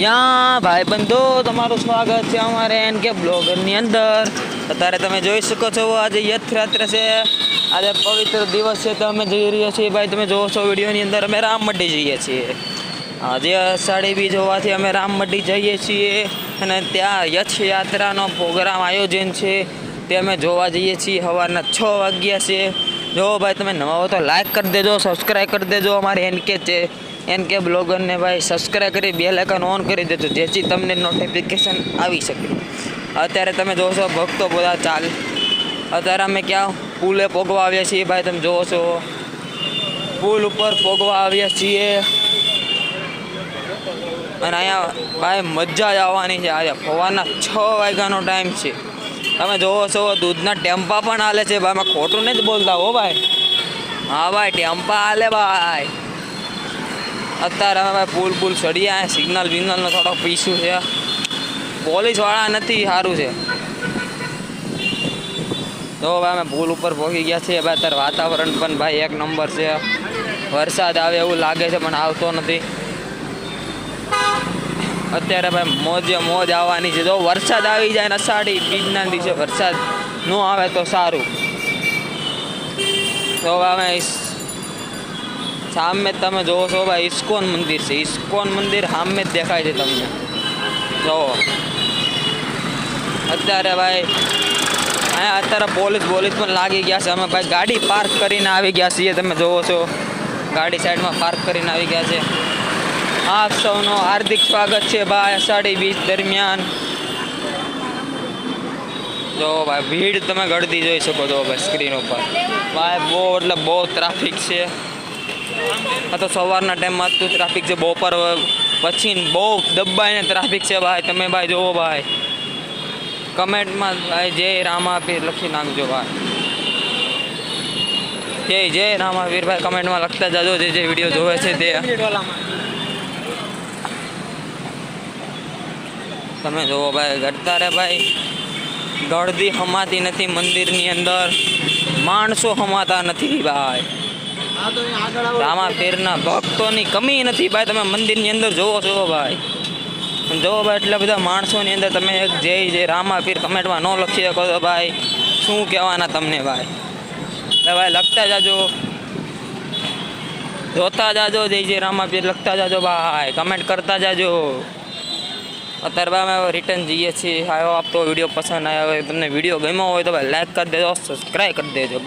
યા ભાઈ બંધો, તમારું સ્વાગત છે અમારે એન કે બ્લોગરની અંદર. અત્યારે તમે જોઈ શકો છો, આજે યથયાત્રા છે. આજે પવિત્ર દિવસ છે, તો અમે જઈ રહ્યા છીએ. ભાઈ, તમે જોવો છો વિડીયોની અંદર, અમે રામ મઢી જઈએ છીએ. આજે અષાઢી બીજ હોવાથી અમે રામ રામમઢી જઈએ છીએ. અને ત્યાં યથયાત્રાનો પ્રોગ્રામ આયોજન છે, તે અમે જોવા જઈએ છીએ. સવારના છ વાગ્યા છે. જો ભાઈ, તમે નવા હો તો લાઈક કરી દેજો સબસ્ક્રાઈબ કરી દેજો અમારે એન કે છે. એન કે બ્લોગરને ભાઈ સબસ્ક્રાઈબ કરી, બે લાઇકન ઓન કરી દેજો, જેથી તમને નોટિફિકેશન આવી શકે. અત્યારે તમે જોશો ભક્તો બધા ચાલ. અત્યારે અમે ક્યાં પુલે પોગવા આવ્યા છીએ ભાઈ, તમે છો પુલ ઉપર પોગવા આવ્યા છીએ. અને અહીંયા ભાઈ મજા જ આવવાની છે. આજે સવારના છ વાગ્યાનો ટાઈમ છે. તમે જોવો છો, દૂધના ટેમ્પા પણ હાલે છે. ભાઈ અમે ખોટું નથી બોલતા હો ભાઈ. હા ભાઈ, ટેમ્પા હાલે ભાઈ. અત્યારે અમે ભાઈ પુલ પુલ ચડીએ અહીંયા સિગ્નલ બિગ્નલનો થોડો પીસું છે. પોલીસવાળા નથી, સારું છે. તો ભાઈ અમે પુલ ઉપર પહોંચી ગયા છીએ. ભાઈ અત્યારે વાતાવરણ પણ ભાઈ એક નંબર છે. વરસાદ આવે એવું લાગે છે, પણ આવતો નથી. અત્યારે ભાઈ મોજે મોજ આવવાની છે. જો વરસાદ આવી જાય ને અષાઢી બીજના દિવસે વરસાદ ન આવે તો સારું. તો અમે ઈસ- સામે તમે જોવો છો ભાઈ ઇસ્કોન મંદિર છે. ઇસ્કોન મંદિર સામે જ દેખાય છે તમને. જોવો અત્યારે ભાઈ, અહીંયા અત્યારે પોલીસ પોલીસ પણ લાગી ગયા છે. અમે ભાઈ ગાડી પાર્ક કરીને આવી ગયા છીએ. તમે જોવો છો. ગાડી સાઈડમાં પાર્ક કરીને આવી ગયા છે. આપ સૌનો હાર્દિક સ્વાગત છે ભાઈ અષાઢી બીજ દરમિયાન. જો ભાઈ, ભીડ તમે ગળદી જોઈ શકો છો ભાઈ સ્ક્રીન ઉપર. ભાઈ, બહુ, એટલે બહુ ટ્રાફિક છે. આ તો સવારના ટાઈમમાં તો ટ્રાફિક છે. બપોર પછી બહુ દબાઈને ટ્રાફિક છે ભાઈ. તમે ભાઈ જોવો ભાઈ. કમેન્ટમાં ભાઈ જય રામાપીર લખી નાખજો ભાઈ. જય જય રામાપીર ભાઈ. કમેન્ટમાં લખતા જજો જે જે વીડિયો જોવે છે તે. તમે જોવો ભાઈ ગડતારે ભાઈ. ગળદી હમાતી નથી મંદિરની અંદર. માણસો હમાતા નથી ભાઈ. રામા પીરના ભક્તોની કમી નથી ભાઈ. તમે મંદિરની અંદર જોવો છો ભાઈ. જોવો ભાઈ, એટલા બધા માણસોની અંદર તમે એક જય જય રામા પીર કમેન્ટમાં ન લખી શકો તો ભાઈ. શું કહેવાના તમને ભાઈ? એટલે ભાઈ લખતા જાજો. જોતા જાજો જય જય રામા પીર લખતા જાજો ભાઈ. કમેન્ટ કરતા જાજો. અત્યારે ભાઈ અમે રિટર્ન જઈએ છીએ. આવ્યો આપતો વીડિયો પસંદ આવ્યો હોય, તમને વીડિયો ગમ્યો હોય તો ભાઈ લાઈક કરી દેજો સબસ્ક્રાઈબ કરી દેજો.